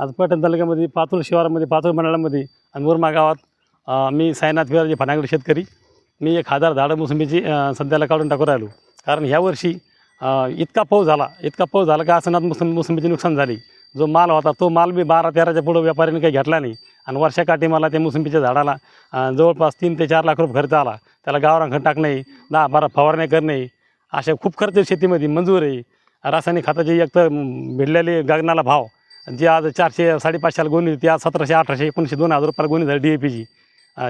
आज पैठण तालुक्यामध्ये पातूर शिवारामध्ये पातूर मंडळामध्ये आणि मुरमा गावात मी साईनाथ विराजी फनागड शेतकरी. मी एक हजार झाडं मोसंबीची सध्याला काढून टाकून राहिलो. कारण ह्या वर्षी इतका पाऊस झाला. इतका पाऊस झाला का असं मोसंबी मोसंबीची नुकसान झाली. जो माल होता तो माल मी बारा तेराच्या पुढं व्यापाऱ्याने काही घेतला नाही. आणि वर्षाकाठी मला त्या मोसंबीच्या झाडाला जवळपास तीन ते चार लाख रुपये खर्च आला. त्याला गावरान खत टाकणे दहा बारा फवारण्या करणे अशा खूप खर्च शेतीमध्ये मंजूर आहे. रासायनिक खताचे एक तर भिडलेले गगनाला भाव. जे आज चारशे साडेपाचशेला गोणी होती आज सतराशे अठराशे एकोणीसशे दोन हजार रुपयाला गोणी झाली डी ए पीची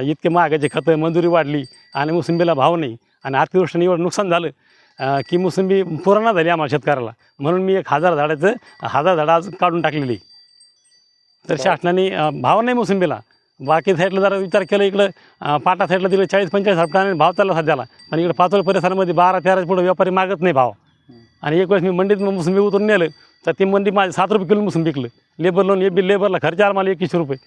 इतके महागाचे खतं मंजुरी वाढली आणि मोसंबीला भाव नाही आणि अतिवृष्टीने एवढं नुकसान झालं की मोसंबी पुराणा झाली आम्हाला शेतकऱ्याला. म्हणून मी एक हजार झाडाचं हजार झाडं आज काढून टाकलेली. तर शासनाने भाव नाही मोसंबीला. बाकी साईडला जरा विचार केला इकडं पाटा साईडला तिकडे चाळीस पंचेचाळीस हप्त्याने भाव चालला सध्याला. पण इकडे पाचोळ परिसरामध्ये बारा तेरा पुढे व्यापारी मागत नाही भाव. आणि एक वेळेस मी मंडीत मोसंबी उतरून नेलं. तर ती मंडी माझे सात रुपये किलो मोसंबी विकलं. लेबर लोन बी लेबरला खर्च आला मला एकवीसशे रुपये.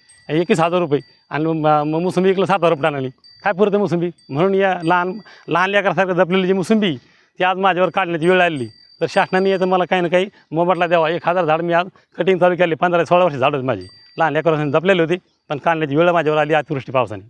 एकवीस हजार रुपये. आणि मग मोसंबी विकलं सात हजार रुपये आणली काय पुरते मोसंबी म्हणून या लहान लहान लेकरासारखं जपलेली जी मोसंबी ती आज माझ्यावर काढण्याची वेळ आली तर शासनाने याचं मला काही ना काही मोबदला द्यावा. एक हजार झाड मी आज कटिंग चालू केली. पंधरा सोळा वर्ष झाड होती माझी. लहान लेकरांनी जपलेली होती पण काढण्याची वेळ माझ्यावर आली अतिवृष्टी पावसाने.